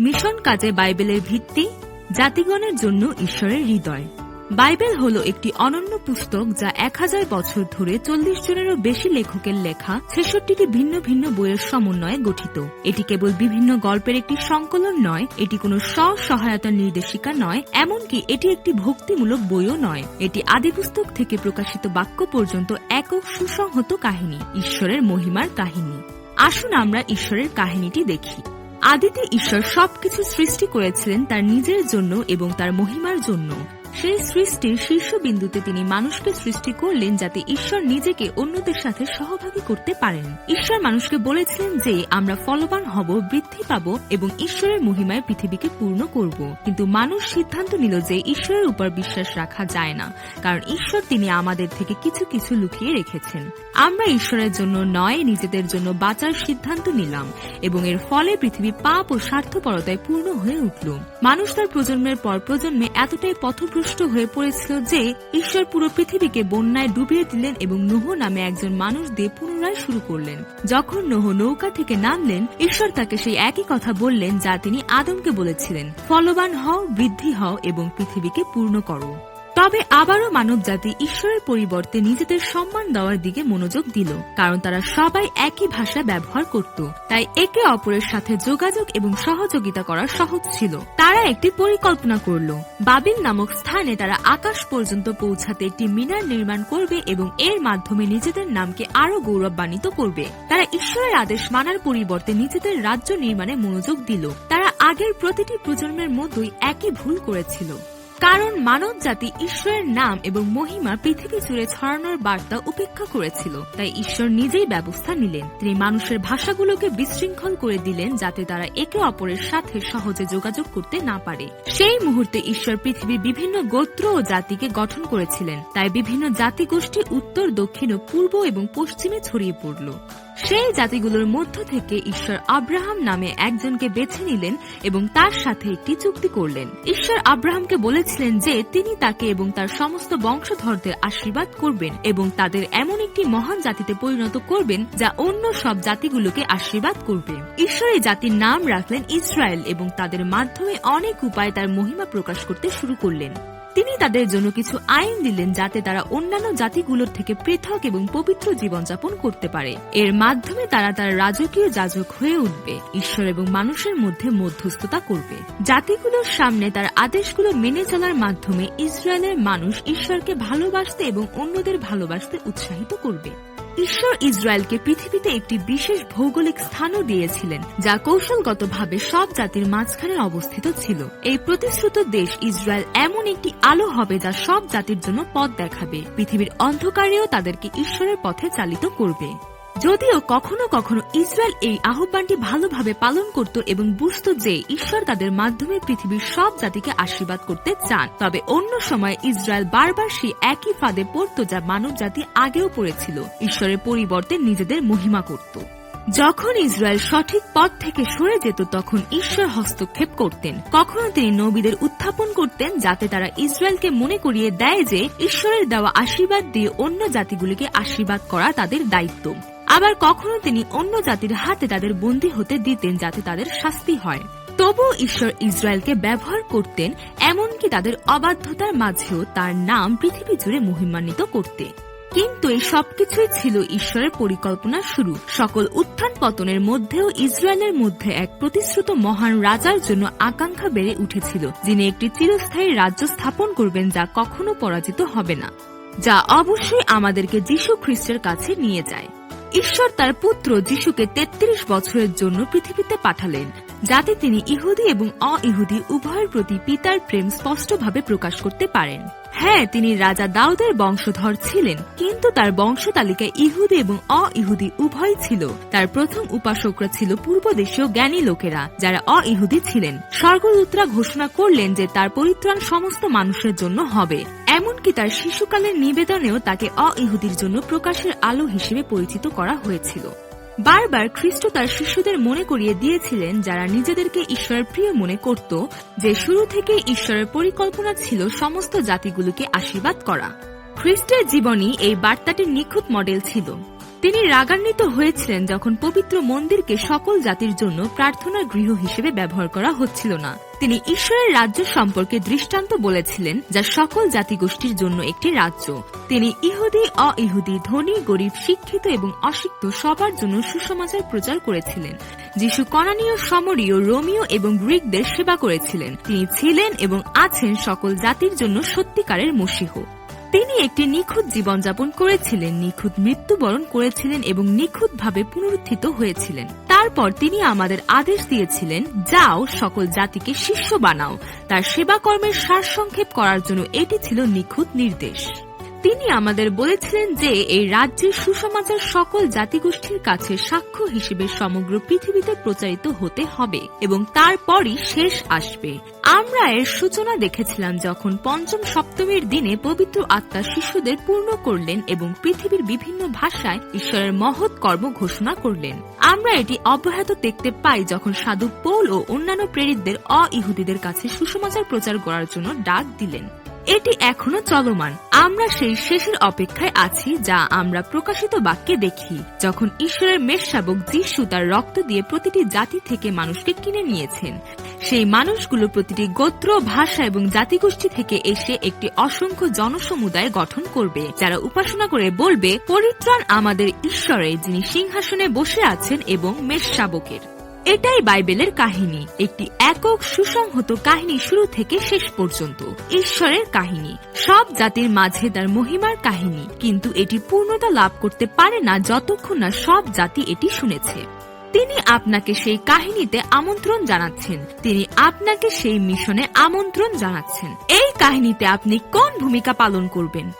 Mission কাজে বাইবেলের ভিত্তি জাতিগণের জন্য ঈশ্বরের হৃদয়। বাইবেল হল একটি অনন্য পুস্তক যা এক হাজার বছর ধরে চল্লিশ জনেরও বেশি লেখকের লেখা, ছেষট্টিটি ভিন্ন ভিন্ন বইয়ের সমন্বয়ে গঠিত। এটি কেবল বিভিন্ন গল্পের একটি সংকলন নয়, এটি কোনো স্ব-সহায়তা নির্দেশিকা নয়, এমনকি এটি একটি ভক্তিমূলক বইও নয়। এটি আদি পুস্তক থেকে প্রকাশিত বাক্য পর্যন্ত একক সুসংহত কাহিনী, ঈশ্বরের মহিমার কাহিনী। আসুন আমরা ঈশ্বরের কাহিনীটি দেখি। আদিতে ঈশ্বর সবকিছু সৃষ্টি করেছিলেন তার নিজের জন্য এবং তার মহিমার জন্য। সেই সৃষ্টির শীর্ষবিন্দুতে তিনি মানুষকে সৃষ্টি করলেন যাতে ঈশ্বর নিজেকে অন্যদের সাথে সহভাগী করতে পারেন। ঈশ্বর মানুষকে বলেছিলেন যে, আমরা ফলবান হব, বৃদ্ধি পাব এবং ঈশ্বরের মহিমায় পৃথিবীকে পূর্ণ করব। কিন্তু মানুষ সিদ্ধান্ত নিল যে, ঈশ্বরের উপর বিশ্বাস রাখা যায় না, কারণ ঈশ্বর তিনি আমাদের থেকে কিছু কিছু লুকিয়ে রেখেছেন। আমরা ঈশ্বরের জন্য নয়, নিজেদের জন্য বাঁচার সিদ্ধান্ত নিলাম এবং এর ফলে পৃথিবী পাপ ও স্বার্থপরতায় পূর্ণ হয়ে উঠল। মানুষ তার প্রজন্মের পর প্রজন্মে এতটাই পথভ্রষ্ট হয়ে পড়েছিল যে ঈশ্বর পুরো পৃথিবীকে বন্যায় ডুবিয়ে দিলেন এবং নোহ নামে একজন মানুষ দিয়ে পুনরায় শুরু করলেন। যখন নোহ নৌকা থেকে নামলেন, ঈশ্বর তাকে সেই একই কথা বললেন যা তিনি আদমকে বলেছিলেন, ফলবান হও, বৃদ্ধি হও এবং পৃথিবীকে পূর্ণ করো। তবে আবারও মানবজাতি ঈশ্বরের পরিবর্তে নিজেদের সম্মান দেওয়ার দিকে মনোযোগ দিল, কারণ তারা সবাই একই ভাষা ব্যবহার করত। তাই একে অপরের সাথে যোগাযোগ এবং সহযোগিতা করা সহজ ছিল। তারা একটি পরিকল্পনা করল। বাবিল নামক স্থানে তারা আকাশ পর্যন্ত পৌঁছাতে একটি মিনার নির্মাণ করবে এবং এর মাধ্যমে নিজেদের নামকে আরও গৌরবান্বিত করবে। তারা ঈশ্বরের আদেশ মানার পরিবর্তে নিজেদের রাজ্য নির্মাণে মনোযোগ দিল। তারা আগের প্রতিটি প্রজন্মের মতোই একই ভুল করেছিল। কারণ মানব জাতি ঈশ্বরের নাম এবং মহিমা পৃথিবী জুড়ে ছড়ানোর বার্তা উপেক্ষা করেছিল। তাই ঈশ্বর নিজেই ব্যবস্থা নিলেন। তিনি মানুষের ভাষাগুলোকে বিশৃঙ্খল করে দিলেন যাতে তারা একে অপরের সাথে সহজে যোগাযোগ করতে না পারে। সেই মুহূর্তে ঈশ্বর পৃথিবীর বিভিন্ন গোত্র ও জাতিকে গঠন করেছিলেন। তাই বিভিন্ন জাতিগোষ্ঠী উত্তর, দক্ষিণ ও পূর্ব এবং পশ্চিমে ছড়িয়ে পড়ল। সেই জাতিগুলোর মধ্য থেকে ঈশ্বর আব্রাহাম নামে একজনকে বেছে নিলেন এবং তার সাথে একটি চুক্তি করলেন। ঈশ্বর আব্রাহামকে বলেছিলেন যে তিনি তাকে এবং তার সমস্ত বংশধরদের আশীর্বাদ করবেন এবং তাদের এমন একটি মহান জাতিতে পরিণত করবেন যা অন্য সব জাতিগুলোকে আশীর্বাদ করবে। ঈশ্বর এই জাতির নাম রাখলেন ইসরায়েল এবং তাদের মাধ্যমে অনেক উপায়ে তার মহিমা প্রকাশ করতে শুরু করলেন। তিনি তাদের জন্য কিছু আইন দিলেন যাতে তারা অন্যান্য জাতিগুলোর থেকে পৃথক এবং পবিত্র জীবনযাপন করতে পারে। এর মাধ্যমে তারা তার রাজকীয় যাজক হয়ে উঠবে, ঈশ্বর এবং মানুষের মধ্যে মধ্যস্থতা করবে। জাতিগুলোর সামনে তার আদেশগুলো মেনে চলার মাধ্যমে ইসরায়েলের মানুষ ঈশ্বরকে ভালোবাসতে এবং অন্যদের ভালোবাসতে উৎসাহিত করবে। ঈশ্বর ইসরায়েলকে পৃথিবীতে একটি বিশেষ ভৌগোলিক স্থানও দিয়েছিলেন, যা কৌশলগতভাবে সব জাতির মাঝখানে অবস্থিত ছিল। এই প্রতিশ্রুত দেশ ইসরায়েল এমন একটি আলো হবে যা সব জাতির জন্য পথ দেখাবে। পৃথিবীর অন্ধকারেও তাদেরকে ঈশ্বরের পথে চালিত করবে। যদিও কখনো কখনো ইসরায়েল এই আহ্বানটি ভালোভাবে পালন করত এবং বুঝত যে ঈশ্বর তাদের মাধ্যমে পৃথিবীর সব জাতিকে আশীর্বাদ করতে চান। তবে অন্য সময় ইসরায়েল বারবার সেই একই ফাঁদে পড়ত যা মানব জাতি আগেও পড়েছিল। ঈশ্বরের পরিবর্তে নিজেদের মহিমা করত। যখন ইসরায়েল সঠিক পথ থেকে সরে যেত, তখন ঈশ্বর হস্তক্ষেপ করতেন। কখনো তিনি নবীদের উত্থাপন করতেন, যাতে তারা ইসরায়েলকে মনে করিয়ে দেয় যে ঈশ্বরের দেওয়া আশীর্বাদ দিয়ে অন্য জাতিগুলিকে আশীর্বাদ করা তাদের দায়িত্ব। আবার কখনো তিনি অন্য জাতির হাতে তাদের বন্দী হতে দিতেন যাতে তাদের শাস্তি হয়। তবুও ঈশ্বর ইসরায়েলকে ব্যবহার করতেন এমনকি তাদের অবাধ্যতার মাঝেও তার নাম পৃথিবী জুড়ে মহিমান্বিত করতে। কিন্তু এই সবকিছুই ছিল ঈশ্বরের পরিকল্পনার শুরু। সকল উত্থান পতনের মধ্যেও ইসরায়েলের মধ্যে এক প্রতিশ্রুত মহান রাজার জন্য আকাঙ্ক্ষা বেড়ে উঠেছিল, যিনি একটি চিরস্থায়ী রাজ্য স্থাপন করবেন যা কখনো পরাজিত হবে না, যা অবশ্যই আমাদেরকে যীশু খ্রিস্টের কাছে নিয়ে যায়। ঈশ্বর তার পুত্র যিশুকে ৩৩ বছরের জন্য পৃথিবীতে পাঠালেন, যাতে তিনি ইহুদি এবং অ ইহুদি উভয়ের প্রতি পিতার প্রেম স্পষ্টভাবে প্রকাশ করতে পারেন। হ্যাঁ তিনি রাজা দাউদের বংশধর ছিলেন, কিন্তু তার বংশ তালিকায় ইহুদি এবং অ ইহুদি উভয় ছিল। তার প্রথম উপাসকরা ছিল পূর্বদেশীয় জ্ঞানী লোকেরা, যারা অ ইহুদি ছিলেন। স্বর্গদূতরা ঘোষণা করলেন যে তার পরিত্রাণ সমস্ত মানুষের জন্য হবে। এমনকি তার শিশুকালের নিবেদনেও তাকে অ ইহুদির জন্য প্রকাশের আলো হিসেবে পরিচিত করা হয়েছিল। বারবার খ্রিস্ট তার শিশুদের মনে করিয়ে দিয়েছিলেন যারা নিজেদেরকে ঈশ্বরের প্রিয় মনে করত, যে শুরু থেকে ঈশ্বরের পরিকল্পনা ছিল সমস্ত জাতিগুলোকে আশীর্বাদ করা। খ্রিস্টের জীবনী এই বার্তাটির নিখুঁত মডেল ছিল। তিনি রাগান্বিত হয়েছিলেন যখন পবিত্র মন্দিরকে সকল জাতির জন্য প্রার্থনার গৃহ হিসেবে ব্যবহার করা হচ্ছিল না। তিনি ঈশ্বরের রাজ্য সম্পর্কে দৃষ্টান্ত বলেছিলেন, যা সকল জাতিগোষ্ঠীর জন্য একটি রাজ্য। তিনি ইহুদি অ ইহুদি ধনী, গরিব, শিক্ষিত এবং অশিক্ষিত সবার জন্য সুসমাচার প্রচার করেছিলেন। যিশু কনানীয়, সমরীয় রোমিও এবং গ্রিকদের সেবা করেছিলেন। তিনি ছিলেন এবং আছেন সকল জাতির জন্য সত্যিকারের মসিহ। তিনি একটি নিখুঁত জীবনযাপন করেছিলেন, নিখুঁত মৃত্যুবরণ করেছিলেন এবং নিখুঁতভাবে পুনরুত্থিত হয়েছিলেন। তারপর তিনি আমাদের আদেশ দিয়েছিলেন, যাও সকল জাতিকে শিষ্য বানাও। তার সেবা কর্মের সারসংক্ষেপ করার জন্য এটি ছিল নিখুঁত নির্দেশ। তিনি আমাদের বলেছিলেন যে এই রাজ্যের সুসমাচার সকল জাতিগোষ্ঠীর কাছে সাক্ষ্য হিসেবে সমগ্র পৃথিবীতে প্রচারিত হতে হবে এবং তারপরই শেষ আসবে। আমরা এর সূচনা দেখেছিলাম যখন পঞ্চম সপ্তমীর দিনে পবিত্র আত্মা শিশুদের পূর্ণ করলেন এবং পৃথিবীর বিভিন্ন ভাষায় ঈশ্বরের মহৎ কর্ম ঘোষণা করলেন। আমরা এটি অব্যাহত দেখতে পাই যখন সাধু পৌল ও অন্যান্য প্রেরিতদের অ ইহুদিদের কাছে সুসমাচার প্রচার করার জন্য ডাক দিলেন। এটি এখনও চলমান। আমরা সেই শেষের অপেক্ষায় আছি যা আমরা প্রকাশিত বাক্যে দেখি, যখন ঈশ্বরের মেষশাবক যিশু তার রক্ত দিয়ে প্রতিটি জাতি থেকে মানুষকে কিনে নিয়েছেন। সেই মানুষগুলো প্রতিটি গোত্র, ভাষা এবং জাতিগোষ্ঠী থেকে এসে একটি অসংখ্য জনসমুদায় গঠন করবে, যারা উপাসনা করে বলবে, পরিত্রাণ আমাদের ঈশ্বরে, যিনি সিংহাসনে বসে আছেন এবং মেষশাবকের এটাই বাইবেলের কাহিনী। একটি একক সুসংহত কাহিনী শুরু থেকে শেষ পর্যন্ত। ঈশ্বরের কাহিনী। সব জাতির মাঝে তার মহিমার কাহিনী। কিন্তু এটি পূর্ণতা লাভ করতে পারে না যতক্ষণ না সব জাতি এটি শুনেছে। তিনি আপনাকে সেই কাহিনীতে আমন্ত্রণ জানাচ্ছেন। তিনি আপনাকে সেই মিশনে আমন্ত্রণ জানাচ্ছেন। এই কাহিনীতে আপনি কোন ভূমিকা পালন করবেন?